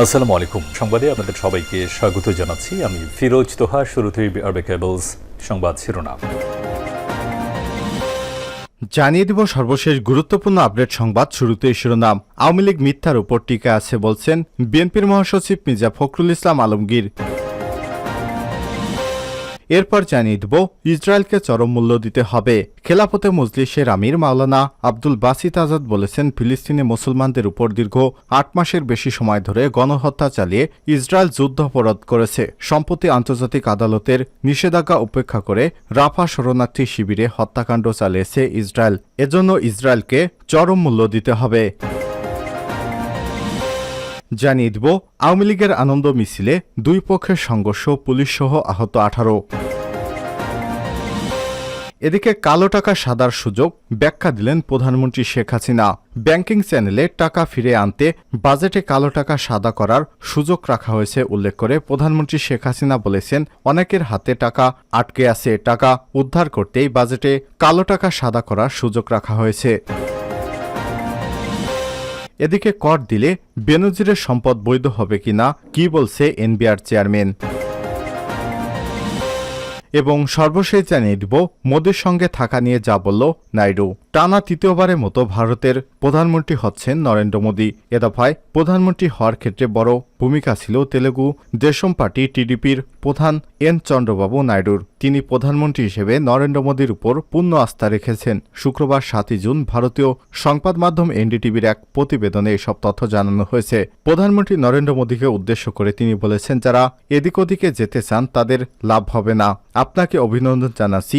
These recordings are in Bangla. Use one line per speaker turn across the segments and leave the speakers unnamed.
আসসালামু আলাইকুম। সংবাদে আপনাদের সবাইকে স্বাগত জানাচ্ছি। আমি ফিরোজ তোহা, শুরুতেই আরবে কেবলস সংবাদ শিরোনাম।
জানিয়ে দিব সর্বশেষ গুরুত্বপূর্ণ আপডেট সংবাদ শুরুতেই শিরোনাম। আওয়ামী লীগ মিথ্যার উপর টিকা আছে বলছেন বিএনপির মহাসচিব মির্জা ফখরুল ইসলাম আলমগীর। এরপর জানিয়ে দেব, ইসরায়েলকে চরম মূল্য দিতে হবে। খেলাফতে মজলিসের আমির মাওলানা আব্দুল বাসিত আজাদ বলেছেন, ফিলিস্তিনি মুসলমানদের উপর দীর্ঘ আট মাসের বেশি সময় ধরে গণহত্যা চালিয়ে ইসরায়েল যুদ্ধাপরাধ করেছে। সম্প্রতি আন্তর্জাতিক আদালতের নিষেধাজ্ঞা উপেক্ষা করে রাফা শরণার্থী শিবিরে হত্যাকাণ্ড চালিয়েছে ইসরায়েল। এজন্য ইসরায়েলকে চরম মূল্য দিতে হবে। জানিয়ে দিব, আওয়ামী লীগের আনন্দ মিছিলে দুই পক্ষের সংঘর্ষ পুলিশসহ আহত আঠারো। এদিকে কালো টাকা সাদার সুযোগ ব্যাখ্যা দিলেন প্রধানমন্ত্রী শেখ হাসিনা। ব্যাংকিং চ্যানেলে টাকা ফিরে আনতে বাজেটে কালো টাকা সাদা করার সুযোগ রাখা হয়েছে উল্লেখ করে প্রধানমন্ত্রী শেখ হাসিনা বলেছেন, অনেকের হাতে টাকা, আটকে আছে টাকা, উদ্ধার করতেই বাজেটে কালো টাকা সাদা করার সুযোগ রাখা হয়েছে। এদিকে কর দিলে বেনজিরের সম্পদ বৈধ হবে কিনা কি বলছে এনবিআর চেয়ারম্যান। এবং সর্বশেষ জানিয়ে দিব, মোদীর সঙ্গে থাকা নিয়ে যা বলল নাইডু। টানা তৃতীয়বারের মতো ভারতের প্রধানমন্ত্রী হচ্ছেন নরেন্দ্র মোদী। এ দফায় প্রধানমন্ত্রী হওয়ার ক্ষেত্রে বড় ভূমিকা ছিল তেলেগু দেশম পার্টি টিডিপির প্রধান এন চন্দ্রবাবু নাইডুর। তিনি প্রধানমন্ত্রী হিসেবে নরেন্দ্র মোদীর উপর পূর্ণ আস্থা রেখেছেন। শুক্রবার সাতই জুন ভারতীয় সংবাদ মাধ্যম এনডিটিভির এক প্রতিবেদনে এসব তথ্য জানানো হয়েছে। প্রধানমন্ত্রী নরেন্দ্র মোদীকে উদ্দেশ্য করে তিনি বলেছেন, যারা এদিক ওদিকে যেতে চান, তাদের লাভ হবে না। আপনাকে অভিনন্দন জানাচ্ছি।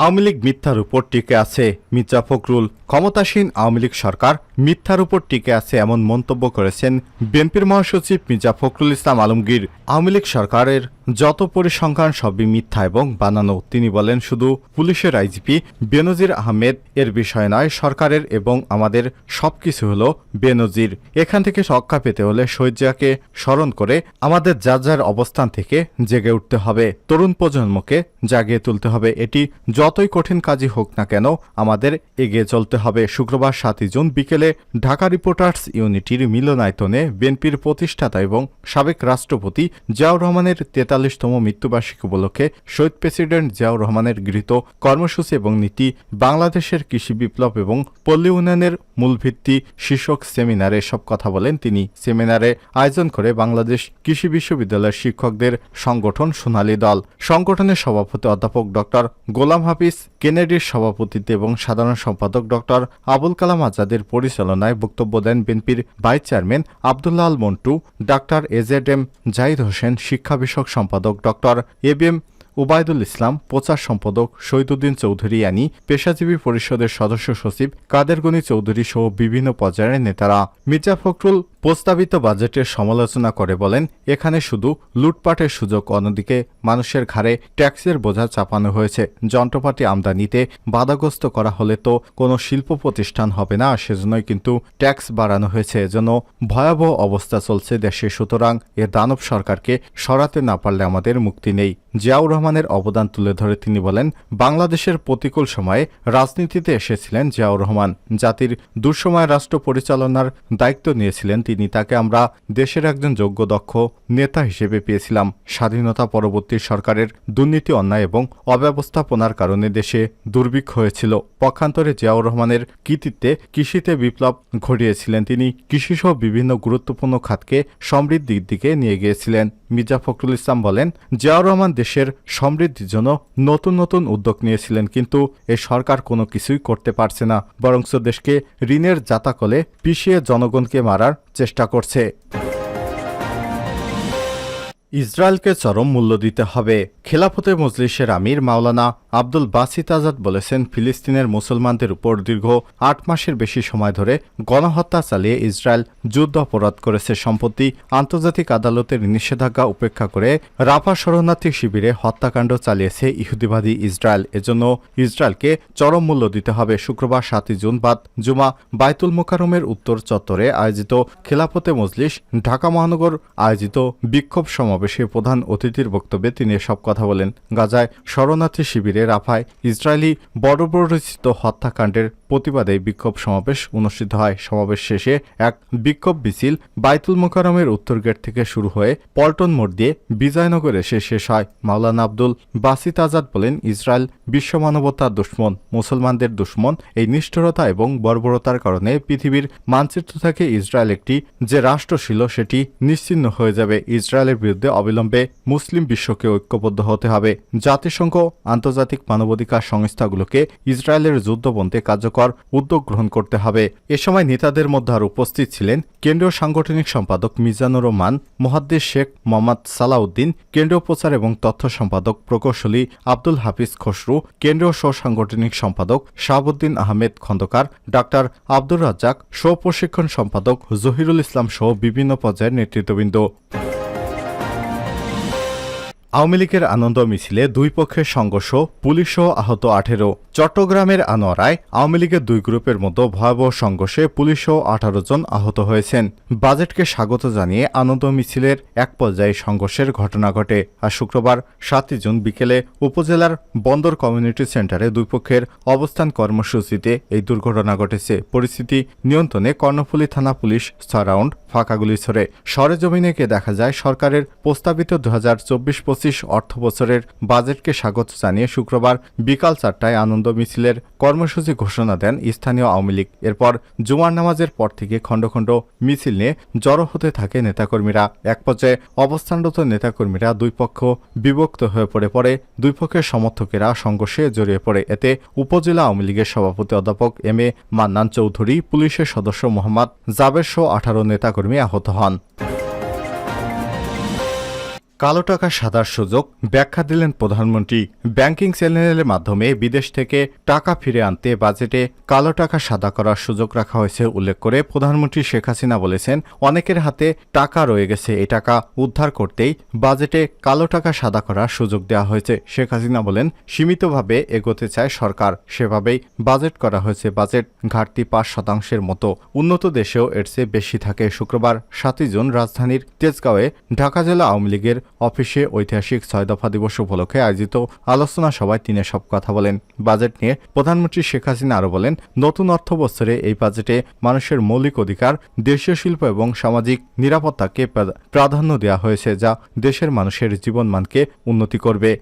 আওয়ামী লীগ মিথ্যার উপর টিকে আছে মির্জা ফখরুল। ক্ষমতাসীন আওয়ামী লীগ সরকার মিথ্যার উপর টিকে আছে এমন মন্তব্য করেছেন বিএনপির মহাসচিব মির্জা ফখরুল ইসলাম আলমগীর। আওয়ামী লীগ সরকারের যত পরিসংখ্যান সবই মিথ্যা এবং বানানো। তিনি বলেন, শুধু পুলিশের আইজিপি বেনজির আহমেদ এর বিষয় নয়, সরকারের এবং আমাদের সবকিছু হল বেনজির। এখান থেকে রক্ষা পেতে হলে শহীদজিয়াকে স্মরণ করে আমাদের যার যার অবস্থান থেকে জেগে উঠতে হবে। তরুণ প্রজন্মকে জাগিয়ে তুলতে হবে। এটি যতই কঠিন কাজই হোক না কেন, আমাদের এগিয়ে চলতে হবে। শুক্রবার সাতই জুন বিকেলে ঢাকা রিপোর্টার্স ইউনিটির মিলনায়তনে বিএনপির প্রতিষ্ঠাতা এবং সাবেক রাষ্ট্রপতি জিয়াউর রহমানের তেতাল্লিশতম মৃত্যুবার্ষিকী উপলক্ষে শহীদ প্রেসিডেন্ট জিয়াউর রহমানের গৃহীত কর্মসূচি এবং নীতি বাংলাদেশের কৃষি বিপ্লব এবং পল্লী উন্নয়নের মূলভিত্তি শীর্ষক সেমিনারে সব কথা বলেন তিনি। সেমিনারে আয়োজন করে বাংলাদেশ কৃষি বিশ্ববিদ্যালয়ের শিক্ষকদের সংগঠন সোনালী দল। সংগঠনের সভাপতি অধ্যাপক ডক্টর গোলাম হাফিজ কেনেডির সভাপতিত্বে এবং সাধারণ সম্পাদক ডক্টর আবুল কালাম আজাদের পরিচালনায় বক্তব্য দেন বিএনপির vice chairman Abdullah Al Montu, doctor A Z M Zahid Hossain, শিক্ষা বিষয়ক সম্পাদক doctor A B M Ubaidul Islam, প্রচার সম্পাদক শহীদুদ্দিন চৌধুরী আনি, পেশাজীবী পরিষদের সদস্য সচিব কাদের গনি চৌধুরী সহ বিভিন্ন পর্যায়ের নেতারা। মির্জা ফখরুল প্রস্তাবিত বাজেটের সমালোচনা করে বলেন, এখানে শুধু লুটপাটের সুযোগ অন্যদিকে মানুষের ঘাড়ে ট্যাক্সের বোঝা চাপানো হয়েছে। যন্ত্রপাতি আমদানিতে বাধাগ্রস্ত করা হলে তো কোনো শিল্প প্রতিষ্ঠান হবে না, সেজন্যই কিন্তু ট্যাক্স বাড়ানো হয়েছে। এজন্য ভয়াবহ অবস্থা চলছে দেশে, সুতরাং এ দানব সরকারকে সরাতে না পারলে আমাদের মুক্তি নেই। জিয়াউর রহমানের অবদান তুলে ধরে তিনি বলেন, বাংলাদেশের প্রতিকূল সময়ে রাজনীতিতে এসেছিলেন জিয়াউর রহমান। জাতির দুঃসময় রাষ্ট্র পরিচালনার দায়িত্ব নিয়েছিলেন তিনি। তাকে আমরা দেশের একজন যোগ্য দক্ষ নেতা হিসেবে পেয়েছিলাম। স্বাধীনতা পরবর্তী সরকারের দুর্নীতি, অন্যায় এবং অব্যবস্থাপনার কারণে দেশে দুর্ভিক্ষ হয়েছিল। পক্ষান্তরে জিয়াউর রহমানের কৃতিত্বে কৃষিতে বিপ্লব ঘটিয়েছিলেন। তিনি কৃষিসহ বিভিন্ন গুরুত্বপূর্ণ খাতকে সমৃদ্ধির দিকে নিয়ে গিয়েছিলেন। মির্জা ফখরুল ইসলাম বলেন, জিয়াউর রহমান দেশের সমৃদ্ধির জন্য নতুন নতুন উদ্যোগ নিয়েছিলেন, কিন্তু এ সরকার কোনো কিছুই করতে পারছে না বরং দেশকে ঋণের জাতাকলে পিছিয়ে জনগণকে মারার চেষ্টা করছে। ইসরায়েলকে চরম মূল্য দিতে হবে। খেলাফতে মজলিসের আমির মাওলানা আব্দুল বাসিত আজাদ বলেছেন, ফিলিস্তিনের মুসলমানদের উপর দীর্ঘ আট মাসের বেশি সময় ধরে গণহত্যা চালিয়ে ইসরায়েল যুদ্ধ অপরাধ করেছে। সম্প্রতি আন্তর্জাতিক আদালতের নিষেধাজ্ঞা উপেক্ষা করে রাফা শরণার্থী শিবিরে হত্যাকাণ্ড চালিয়েছে ইহুদিবাদী ইসরায়েল। এজন্য ইসরায়েলকে চরম মূল্য দিতে হবে। শুক্রবার সাতই জুন বাদ জুমা বাইতুল মোকারমের উত্তর চত্বরে আয়োজিত খেলাফতে মজলিস ঢাকা মহানগর আয়োজিত বিক্ষোভ সমাবেশে প্রধান অতিথির বক্তব্যে তিনি এসব কথা বলেন। গাজায় শরণার্থী শিবিরে রাফায় ইসরায়েলি বর্বরচিত হত্যাকাণ্ডের প্রতিবাদে বিক্ষোভ সমাবেশ অনুষ্ঠিত হয়। সমাবেশ শেষে এক বিক্ষোভ মিছিল বাইতুল মোকারমের উত্তর গেট থেকে শুরু হয়ে পল্টন মোড় দিয়ে বিজয়নগর এসে শেষ হয়। মাওলানা আব্দুল বাসিত আজাদ বলেন, ইসরায়েল বিশ্ব মানবতার দুশ্মন, মুসলমানদের দুশ্মন, এই নিষ্ঠুরতা এবং বর্বরতার কারণে পৃথিবীর মানচিত্র থেকে ইসরায়েল একটি যে রাষ্ট্র ছিল, সেটি নিশ্চিহ্ন হয়ে যাবে। ইসরায়েলের বিরুদ্ধে অবিলম্বে মুসলিম বিশ্বকে ঐক্যবদ্ধ হতে হবে। জাতিসংঘ, আন্তর্জাতিক মানবাধিকার সংস্থাগুলোকে ইসরায়েলের যুদ্ধবন্ধে কার্যকর উদ্যোগ গ্রহণ করতে হবে। এ সময় নেতাদের মধ্যে আর উপস্থিত ছিলেন কেন্দ্রীয় সাংগঠনিক সম্পাদক মিজানুর রহমান মহাদ্দেশ শেখ মোহাম্মদ সালাউদ্দিন, কেন্দ্রীয় প্রচার এবং তথ্য সম্পাদক প্রকৌশলী আব্দুল হাফিজ খসরু, কেন্দ্রীয় সাংগঠনিক সম্পাদক শাহাবুদ্দিন আহমেদ খন্দকার, ডাক্তার আব্দুর রাজ্জাক স্ব প্রশিক্ষণ সম্পাদক জহিরুল ইসলাম সহ বিভিন্ন পর্যায়ের নেতৃত্ববৃন্দ। আওয়ামী লীগের আনন্দ মিছিলে দুই পক্ষের সংঘর্ষ পুলিশও আহত আঠেরো। চট্টগ্রামের আনোয়ারায় আওয়ামী লীগের দুই গ্রুপের মতো ভয়াবহ সংঘর্ষে পুলিশও আঠারো জন আহত হয়েছেন। বাজেটকে স্বাগত জানিয়ে আনন্দ মিছিলের এক পর্যায়ে সংঘর্ষের ঘটনা ঘটে। আর শুক্রবার সাতই জুন বিকেলে উপজেলার বন্দর কমিউনিটি সেন্টারে দুই পক্ষের অবস্থান কর্মসূচিতে এই দুর্ঘটনা ঘটেছে। পরিস্থিতি নিয়ন্ত্রণে কর্ণফুলী থানা পুলিশ ছয় রাউন্ড ফাঁকা গুলি ছড়ে। সরেজমিনে গিয়ে দেখা যায়, সরকারের প্রস্তাবিত দু হাজার চব্বিশ পঁচিশ অর্থ বছরের বাজেটকে স্বাগত জানিয়ে শুক্রবার বিকাল চারটায় আনন্দ মিছিলের কর্মসূচি ঘোষণা দেন স্থানীয় আওয়ামী লীগ। এরপর জুমার নামাজের পর থেকে খণ্ড খণ্ড মিছিল নিয়ে জড়ো হতে থাকে নেতাকর্মীরা। এক পর্যায়ে অবস্থানরত নেতাকর্মীরা দুই পক্ষ বিভক্ত হয়ে পড়ে পরে দুই পক্ষের সমর্থকেরা সংঘর্ষে জড়িয়ে পড়ে। এতে উপজেলা আওয়ামী লীগের সভাপতি অধ্যাপক এম এ মান্নান চৌধুরী, পুলিশের সদস্য মোহাম্মদ জাবের সহ আঠারো নেতাকর্মী আহত হন। কালো টাকা সাদার সুযোগ ব্যাখ্যা দিলেন প্রধানমন্ত্রী। ব্যাংকিং চ্যানেলের মাধ্যমে বিদেশ থেকে টাকা ফিরে আনতে বাজেটে কালো টাকা সাদা করার সুযোগ রাখা হয়েছে উল্লেখ করে প্রধানমন্ত্রী শেখ হাসিনা বলেছেন, অনেকের হাতে টাকা রয়ে গেছে এই টাকা উদ্ধার করতেই বাজেটে কালো টাকা সাদা করার সুযোগ দেওয়া হয়েছে। শেখ হাসিনা বলেন, সীমিতভাবে এগোতে চায় সরকার, সেভাবেই বাজেট করা হয়েছে। বাজেট ঘাটতি পাঁচ শতাংশের মতো। উন্নত দেশেও এর চেয়ে বেশি থাকে। শুক্রবার সাতই জুন রাজধানীর তেজগাঁওয়ে ঢাকা জেলা আওয়ামী লীগের অফিসে ঐতিহাসিক ছয় দফা দিবস উপলক্ষে আয়োজিত আলোচনা সভায় তিনি সব কথা বলেন। বাজেট নিয়ে প্রধানমন্ত্রী শেখ হাসিনা আরও বলেন, নতুন অর্থ বছরে এই বাজেটে মানুষের মৌলিক অধিকার, দেশীয় শিল্প এবং সামাজিক নিরাপত্তাকে প্রা- প্রাধান্য দেওয়া হয়েছে যা দেশের মানুষের জীবনমানকে উন্নতি করবে।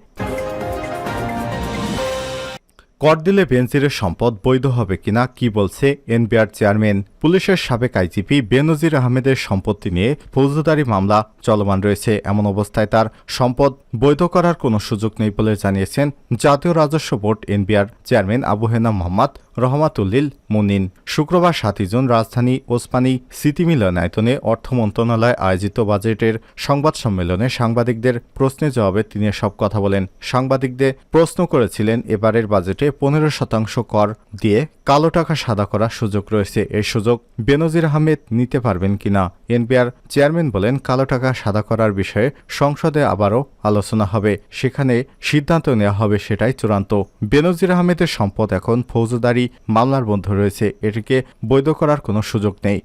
কর দিলে বেনজিরের সম্পদ বৈধ হবে কিনা কি বলছে এনবিআর চেয়ারম্যান। পুলিশের সাবেক আইজিপি বেনজির আহমেদের সম্পত্তি নিয়ে ফৌজদারি মামলা চলমান রয়েছে। এমন অবস্থায় তার সম্পদ বৈধ করার কোনো সুযোগ নেই বলে জানিয়েছেন জাতীয় রাজস্ব board NBR chairman Abu Hena Mohammad. Rahmatullil Munin. শুক্রবার সাতই জুন রাজধানী ওসমানী স্মৃতি মিলনায়তনে অর্থ মন্ত্রণালয় আয়োজিত বাজেটের সংবাদ সম্মেলনে সাংবাদিকদের প্রশ্নের জবাবে তিনি সব কথা বলেন। সাংবাদিকদের প্রশ্ন করেছিলেন, এবারের বাজেটে পনেরো শতাংশ কর দিয়ে কালো টাকা সাদা করার সুযোগ রয়েছে। এই সুযোগ বেনজির আহমেদ নিতে পারবেন কিনা এনবিআর চেয়ারম্যান বলেন, কালো টাকা সাদা করার বিষয়ে সংসদে আবারও আলোচনা হবে। সেখানে সিদ্ধান্ত নেওয়া হবে সেটাই চূড়ান্ত। বেনজির আহমেদের সম্পদ এখন ফৌজদারি মামলার বন্ধ রয়েছে। এটিকে বৈধ করার কোনো সুযোগ নেই।